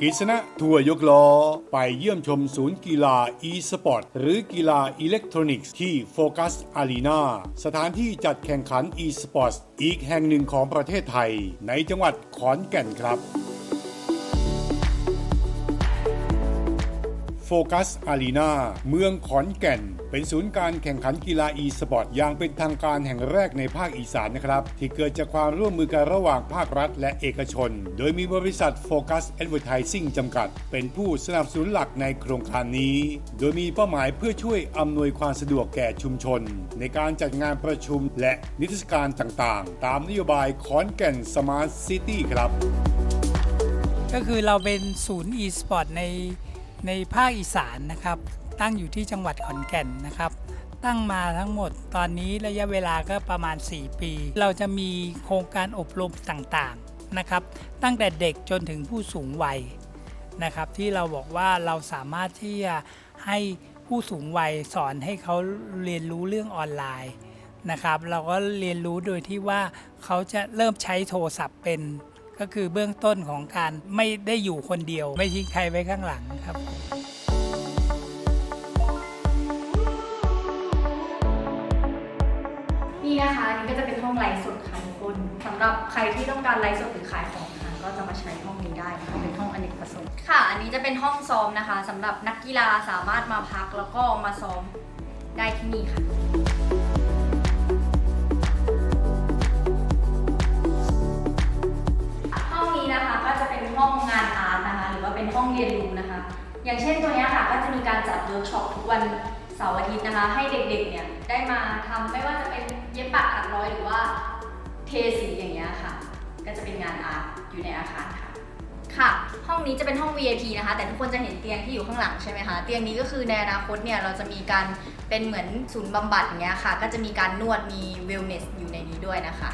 กิษณะทัวร์ยกล้อ ไปเยี่ยมชมศูนย์กีฬา e สปอร์ตหรือกีฬาอิเล็กทรอนิกส์ที่โฟกัสอารีนาสถานที่จัดแข่งขัน e สปอร์ตอีกแห่งหนึ่งของประเทศไทย ในจังหวัดขอนแก่นครับ โฟกัสอารีนาเมืองขอนแก่น เป็นศูนย์การแข่งขันกีฬา e สปอร์ตอย่างเป็นทางการแห่งแรกในภาคอีสานนะครับ ที่เกิดจากความร่วมมือกันระหว่างภาครัฐและเอกชน โดยมีบริษัทโฟกัสแอดเวอร์ทิซิ่งจำกัด เป็นผู้สนับสนุนหลักในโครงการนี้ โดยมีเป้าหมายเพื่อช่วยอำนวยความสะดวกแก่ชุมชน ในการจัดงานประชุมและนิทรรศการต่างๆ ตามนโยบายขอนแก่นสมาร์ทซิตี้ครับ ก็คือเราเป็นศูนย์ e-sport ใน ในภาคอีสานนะครับ ตั้งอยู่ที่จังหวัดขอนแก่นนะครับ ตั้งมาทั้งหมดตอนนี้ระยะเวลาก็ประมาณ 4 ปี เราจะมีโครงการอบรมต่างๆนะครับ ตั้งแต่เด็กจนถึงผู้สูงวัยนะครับ ที่เราบอกว่าเราสามารถที่จะให้ผู้สูงวัยสอนให้เขาเรียนรู้เรื่องออนไลน์นะครับ เราก็เรียนรู้โดยที่ว่าเขาจะเริ่มใช้โทรศัพท์เป็น ก็คือเบื้องต้นของการไม่ได้อยู่คนเดียว ไม่ทิ้งใครไว้ข้างหลังครับนี่นะคะนนี่ก็จะเป็นห้องไลฟ์สดค่ะทุกคนสำหรับใครที่ต้องการไลฟ์สดหรือขายของนะคะก็จะมาใช้ห้องนี้ได้นะคะเป็นห้องอเนกประสงค์ค่ะ อันนี้จะเป็นห้องซ้อมนะคะสำหรับนักกีฬาสามารถมาพักแล้วก็มาซ้อมได้ที่นี่ค่ะ องเรียนรู้นะคะ อย่างเช่นตัวนี้ค่ะก็จะมีการจัดเวิร์กช็อปทุกวันเสาร์อาทิตย์นะคะ ให้เด็กๆเนี่ยได้มาทำไม่ว่าจะเป็นเย็บปักถักร้อยหรือว่าเทสีอย่างเงี้ยค่ะ ก็จะเป็นงานอาร์ตอยู่ในอาคารค่ะค่ะ ห้องนี้จะเป็นห้อง VIP นะคะ แต่ทุกคนจะเห็นเตียงที่อยู่ข้างหลังใช่ไหมคะ เตียงนี้ก็คือในอนาคตเนี่ยเราจะมีการเป็นเหมือนศูนย์บำบัดอย่างเงี้ยค่ะ ก็จะมีการนวดมี wellness อยู่ในนี้ด้วยนะคะ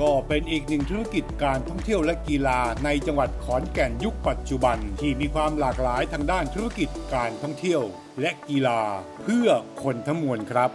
ก็เป็นอีกหนึ่งธุรกิจการท่องเที่ยวและกีฬาในจังหวัดขอนแก่นยุคปัจจุบัน ที่มีความหลากหลายทางด้านธุรกิจการท่องเที่ยวและกีฬาเพื่อคนทั้งมวลครับ